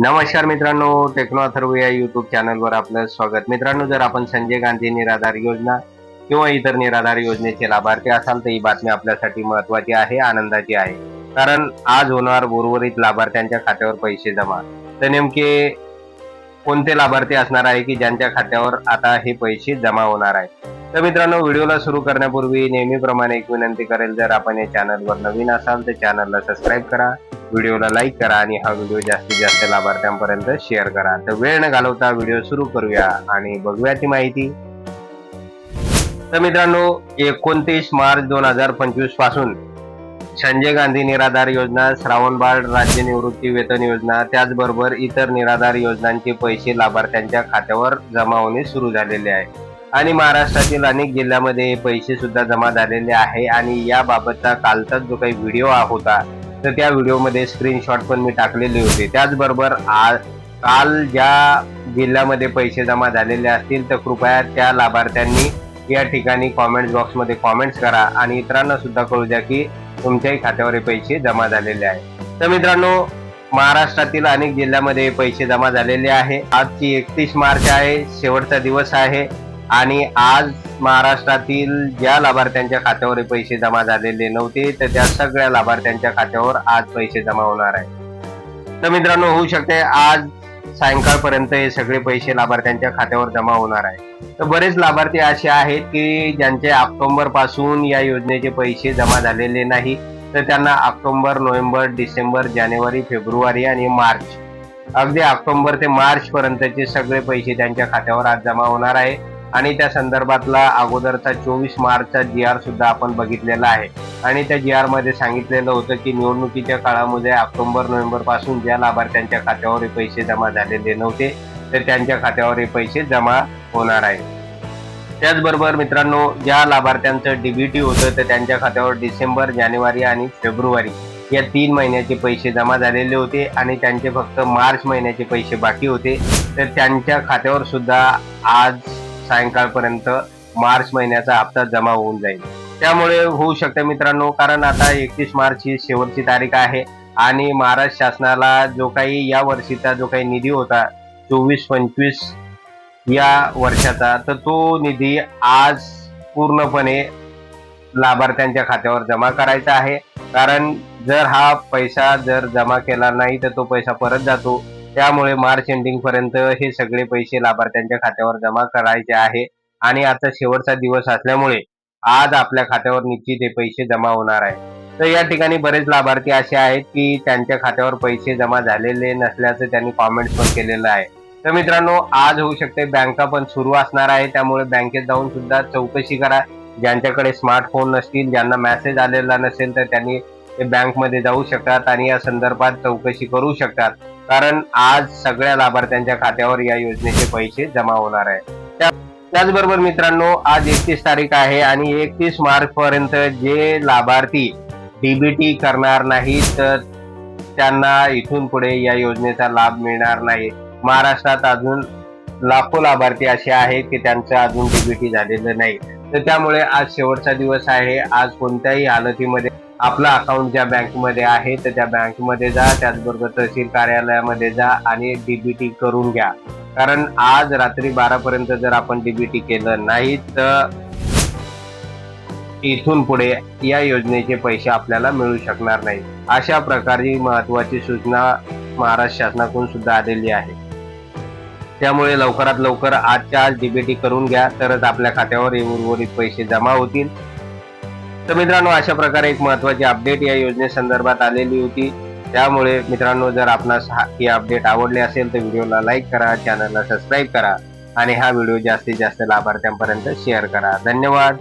नमस्कार मित्रांनो टेक्नो अथर्व या युट्यूब चॅनलवर आपलं स्वागत. मित्रांनो जर आपण संजय गांधी निराधार योजना किंवा इतर निराधार योजनेचे लाभार्थी असाल तर ही बातमी आपल्यासाठी महत्वाची आहे आनंदाची आहे. कारण आज होणार उर्वरित लाभार्थ्यांच्या खात्यावर पैसे जमा. तर नेमके कोणते लाभार्थी असणार आहे की ज्यांच्या खात्यावर आता हे पैसे जमा होणार आहे? तर मित्रांनो व्हिडिओला सुरू करण्यापूर्वी नेहमीप्रमाणे एक विनंती करेल जर आपण या चॅनलवर नवीन असाल तर चॅनलला सबस्क्राईब करा. व्हिडिओला लाईक करा आणि हा व्हिडिओ जास्तीत जास्त लाभार्थ्यांपर्यंत शेअर करा. तर वेळ न घालवता व्हिडिओ सुरू करूया आणि बघूया ती माहिती. तर मित्रांनो एकोणतीस मार्च दोन हजार पंचवीसपासून संजय गांधी निराधार योजना श्रावणबाळ राज्य निवृत्ती वेतन योजना त्याचबरोबर इतर निराधार योजनांचे पैसे लाभार्थ्यांच्या खात्यावर जमा होणे सुरू झालेले आहे. आणि महाराष्ट्रातील अनेक जिल्ह्यामध्ये हे पैसे सुद्धा जमा झालेले आहे आणि याबाबतचा कालचा जो काही व्हिडिओ होता तर त्या व्हिडिओमध्ये स्क्रीनशॉट पण मी टाकलेले होते. त्याचबरोबर आज काल ज्या जिल्ह्यामध्ये पैसे जमा झालेले असतील तर कृपया त्या लाभार्थ्यांनी या ठिकाणी कॉमेंट बॉक्समध्ये कॉमेंट्स करा आणि इतरांना सुद्धा कळू द्या की तुमच्याही खात्यावर हे पैसे जमा झालेले आहे तर मित्रांनो महाराष्ट्रातील अनेक जिल्ह्यामध्ये पैसे जमा झालेले आहे. आजची एकतीस मार्च आहे शेवटचा दिवस आहे. आणि आज महाराष्ट्रातील ज्या लाभार्थ्यांच्या खात्यावर पैसे जमा झालेले नव्हते तर त्या सगळ्या लाभार्थ्यांच्या खात्यावर आज पैसे जमा होणार आहे तर मित्रांनो होऊ शकते आज सायंकाळपर्यंत हे सगळे पैसे लाभार्थ्यांच्या खात्यावर जमा होणार आहे तर बरेच लाभार्थी असे आहेत की ज्यांचे ऑक्टोबरपासून या योजनेचे पैसे जमा झालेले नाही तर त्यांना ऑक्टोंबर नोव्हेंबर डिसेंबर जानेवारी फेब्रुवारी आणि मार्च अगदी ऑक्टोंबर ते मार्च पर्यंतचे सगळे पैसे त्यांच्या खात्यावर आज जमा होणार आहे. आणि त्या संदर्भातला अगोदरचा चोवीस मार्चचा जी आर सुद्धा आपण बघितलेला आहे. आणि त्या जी आरमध्ये सांगितलेलं होतं की निवडणुकीच्या काळामध्ये ऑक्टोबर नोव्हेंबरपासून ज्या लाभार्थ्यांच्या खात्यावर हे पैसे जमा झालेले नव्हते तर त्यांच्या खात्यावर हे पैसे जमा होणार आहे त्याचबरोबर मित्रांनो ज्या लाभार्थ्यांचं डीबीटी होतं तर त्यांच्या खात्यावर डिसेंबर जानेवारी आणि फेब्रुवारी या तीन महिन्याचे पैसे जमा झालेले होते आणि त्यांचे फक्त मार्च महिन्याचे पैसे बाकी होते. तर त्यांच्या खात्यावर सुद्धा आज सायंकाळपर्यंत मार्च महिन्याचा हप्ता जमा होऊन जाईल. त्यामुळे होऊ शकते मित्रांनो कारण आता एकतीस मार्च ही शेवटची तारीख आहे आणि महाराष्ट्र शासनाला जो काही या वर्षीचा जो काही निधी होता चोवीस पंचवीस या वर्षाचा तर तो निधी आज पूर्णपणे लाभार्थ्यांच्या खात्यावर जमा करायचा आहे. कारण जर हा पैसा जर जमा केला नाही तर तो पैसा परत जातो. त्यामुळे मार्च एंडिंग पर्यंत हे सगळे पैसे लाभार्थ्यांच्या खात्यावर जमा करायचे आहे. आणि आता शेवटचा दिवस असल्यामुळे आज आपल्या खात्यावर निश्चित हे पैसे जमा होणार आहे. तर या ठिकाणी बरेच लाभार्थी असे आहेत की त्यांच्या खात्यावर पैसे जमा झालेले नसल्याचं त्यांनी कॉमेंट पण केलेलं आहे. तर मित्रांनो आज होऊ शकते बँका पण सुरू असणार आहे. त्यामुळे बँकेत जाऊन सुद्धा चौकशी करा. ज्यांच्याकडे स्मार्टफोन नसतील ज्यांना मेसेज आलेला नसेल तर त्यांनी बँकमध्ये जाऊ शकतात आणि या संदर्भात चौकशी करू शकतात. कारण आज सगळ्या लाभार्थ्यांच्या खात्यावर या योजनेचे पैसे जमा होणार आहे त्याचबरोबर मित्रांनो आज एकतीस तारीख आहे आणि एकतीस मार्च पर्यंत जे लाभार्थी डीबीटी करणार नाही तर त्यांना इथून पुढे या योजनेचा लाभ मिळणार नाही. महाराष्ट्रात अजून लाखो लाभार्थी असे आहेत की त्यांचं अजून डीबीटी झालेलं नाही. तर त्यामुळे आज शेवटचा दिवस आहे. आज कोणत्याही हालतीमध्ये आपला अकाउंट ज्या बँकमध्ये आहे तर त्या बँकमध्ये जा त्याचबरोबर तहसील कार्यालयामध्ये जा आणि डीबीटी करून घ्या. कारण आज रात्री बारा पर्यंत जर आपण डीबीटी केलं नाही तर इथून पुढे या योजनेचे पैसे आपल्याला मिळू शकणार नाही. अशा प्रकारची महत्वाची सूचना महाराष्ट्र शासनाकडून सुद्धा आलेली आहे. त्यामुळे लवकरात लवकर आजच्या आज डीबीटी करून घ्या तरच आपल्या खात्यावर उर्वरित पैसे जमा होतील. तर मित्रांनो अशा प्रकारे एक महत्वाची अपडेट या योजनेसंदर्भात आलेली होती. त्यामुळे मित्रांनो जर आपणास हा- ही अपडेट आवडली असेल तर व्हिडिओला लाईक करा चॅनलला सबस्क्राईब करा आणि हा व्हिडिओ जास्तीत जास्त लाभार्थ्यांपर्यंत शेअर करा. धन्यवाद.